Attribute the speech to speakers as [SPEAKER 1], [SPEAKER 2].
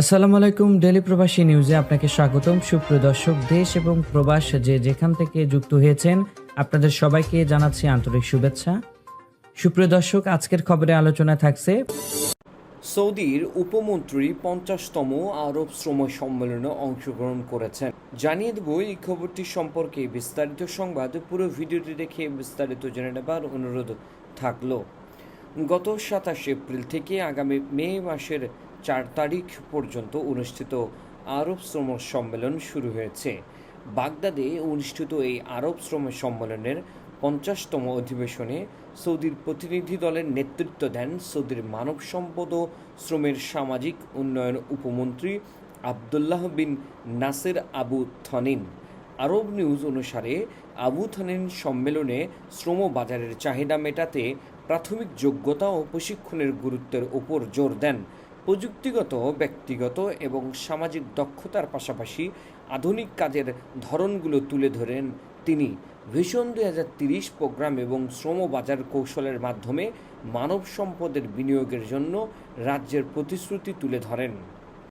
[SPEAKER 1] আসসালামু আলাইকুম ডেলি প্রবাসী নিউজে আপনাকে স্বাগতম। সুপ্রিয় দর্শক, দেশ এবং প্রবাস যে যেখান থেকে যুক্ত হয়েছেন, আপনাদের সবাইকে জানাচ্ছি আন্তরিক শুভেচ্ছা। সুপ্রিয় দর্শক, আজকের খবরে আলোচনা থাকছে
[SPEAKER 2] সৌদির উপমন্ত্রী পঞ্চাশতম আরব শ্রম সম্মেলনে অংশগ্রহণ করেছেন। জানিয়ে দেব, এই খবরটি সম্পর্কে বিস্তারিত সংবাদ। পুরো ভিডিওটি দেখে বিস্তারিত জেনে নেবার অনুরোধ থাকল। গত সাতাশ এপ্রিল থেকে আগামী মে মাসের চার তারিখ পর্যন্ত অনুষ্ঠিত আরব শ্রম সম্মেলন শুরু হয়েছে। বাগদাদে অনুষ্ঠিত এই আরব শ্রম সম্মেলনের পঞ্চাশতম অধিবেশনে সৌদির প্রতিনিধি দলের নেতৃত্ব দেন সৌদির মানব সম্পদ ও শ্রমের সামাজিক উন্নয়ন উপমন্ত্রী Abdullah bin Nasser Abu Thanin. Arab News অনুসারে আবু থানিন সম্মেলনে শ্রম বাজারের চাহিদা মেটাতে প্রাথমিক যোগ্যতা ও প্রশিক্ষণের গুরুত্বের ওপর জোর দেন। প্রযুক্তিগত, ব্যক্তিগত এবং সামাজিক দক্ষতার পাশাপাশি আধুনিক কাজের ধরনগুলো তুলে ধরেন তিনি। ভিশন দুই হাজার তিরিশ প্রোগ্রাম এবং শ্রম বাজার কৌশলের মাধ্যমে মানব সম্পদের বিনিয়োগের জন্য রাজ্যের প্রতিশ্রুতি তুলে ধরেন।